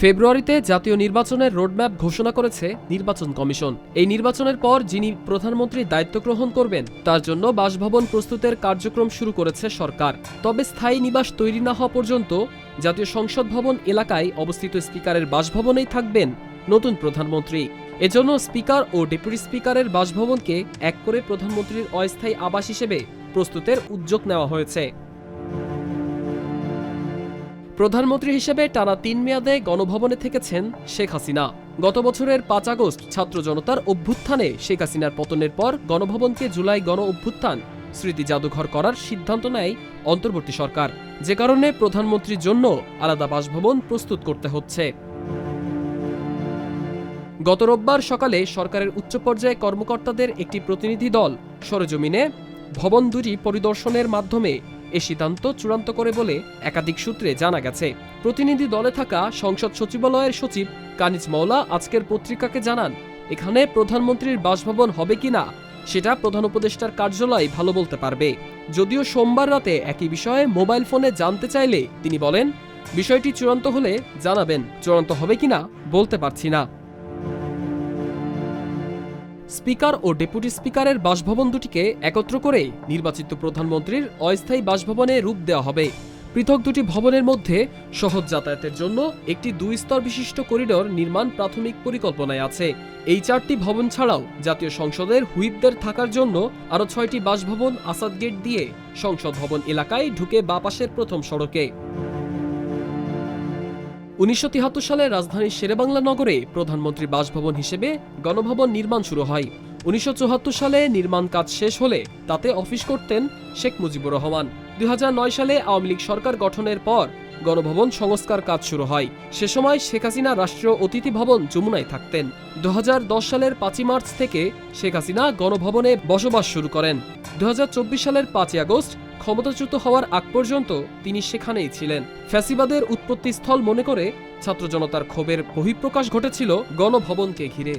ফেব্রুয়ারিতে জাতীয় নির্বাচনের রোডম্যাপ ঘোষণা করেছে নির্বাচন কমিশন। এই নির্বাচনের পর যিনি প্রধানমন্ত্রীর দায়িত্ব গ্রহণ করবেন, তার জন্য বাসভবন প্রস্তুতের কার্যক্রম শুরু করেছে সরকার। তবে স্থায়ী নিবাস তৈরি না হওয়া পর্যন্ত জাতীয় সংসদ ভবন এলাকায় অবস্থিত স্পিকারের বাসভবনেই থাকবেন নতুন প্রধানমন্ত্রী। এজন্য স্পিকার ও ডেপুটি স্পিকারের বাসভবনকে এক করে প্রধানমন্ত্রীর অস্থায়ী আবাস হিসেবে প্রস্তুতের উদ্যোগ নেওয়া হয়েছে। প্রধানমন্ত্রী হিসেবে টানা তিন মেয়াদে গণভবনে থেকেছেন শেখ হাসিনা। গত বছরের পাঁচ আগস্ট ছাত্র জনতার অভ্যুত্থানে শেখ হাসিনার পতনের পর গণভবনকে জুলাই গণ অভ্যুত্থান স্মৃতি জাদুঘর করার সিদ্ধান্ত নেয় অন্তর্বর্তী সরকার। যে কারণে প্রধানমন্ত্রীর জন্য আলাদা বাসভবন প্রস্তুত করতে হচ্ছে। গত রোববার সকালে সরকারের উচ্চ পর্যায়ে কর্মকর্তাদের একটি প্রতিনিধি দল সরেজমিনে ভবন দুটি পরিদর্শনের মাধ্যমে এ সিদ্ধান্ত চূড়ান্ত করে বলে একাধিক সূত্রে জানা গেছে। প্রতিনিধি দলে থাকা সংসদ সচিবালয়ের সচিব কানিজ মাওলা আজকের পত্রিকাকে জানান, এখানে প্রধানমন্ত্রীর বাসভবন হবে কিনা সেটা প্রধান উপদেষ্টার কার্যালয় ভালো বলতে পারবে। যদিও সোমবার রাতে একই বিষয়ে মোবাইল ফোনে জানতে চাইলে তিনি বলেন, বিষয়টি চূড়ান্ত হলে জানাবেন, চূড়ান্ত হবে কিনা বলতে পারছি না। স্পিকার ও ডেপুটি স্পিকারের বাসভবন দুটিকে একত্র করে নির্বাচিত প্রধানমন্ত্রীর অস্থায়ী বাসভবনে রূপ দেওয়া হবে। পৃথক দুটি ভবনের মধ্যে সহজ যাতায়াতের জন্য একটি দুই স্তর বিশিষ্ট করিডোর নির্মাণ প্রাথমিক পরিকল্পনায় আছে। এই চারটি ভবন ছাড়াও জাতীয় সংসদের হুইপদের থাকার জন্য আরও ছয়টি বাসভবন আসাদ গেট দিয়ে সংসদ ভবন এলাকায় ঢুকে বাপাসের প্রথম সড়কে। উনিশশো তিয়াত্তর সালে রাজধানীর শেরেবাংলা নগরে প্রধানমন্ত্রী বাসভবন হিসেবে গণভবন নির্মাণ শুরু হয়। উনিশশো সালে নির্মাণ কাজ শেষ হলে তাতে অফিস করতেন শেখ মুজিবুর রহমান। দু হাজার নয় সালে আওয়ামী লীগ সরকার গঠনের পর গণভবন সংস্কার কাজ শুরু হয়। সে সময় শেখ হাসিনা রাষ্ট্রীয় অতিথি ভবন যমুনায় থাকতেন। দু হাজার দশ সালের পাঁচই মার্চ থেকে শেখ হাসিনা গণভবনে বসবাস শুরু করেন। দু হাজার চব্বিশ সালের পাঁচই আগস্ট ক্ষমতাচ্যুত হওয়ার আগ পর্যন্ত তিনি সেখানেই ছিলেন। ফ্যাসিবাদের উৎপত্তিস্থল মনে করে ছাত্র জনতার ক্ষোভের বহিঃপ্রকাশ ঘটেছিল গণভবনকে ঘিরে।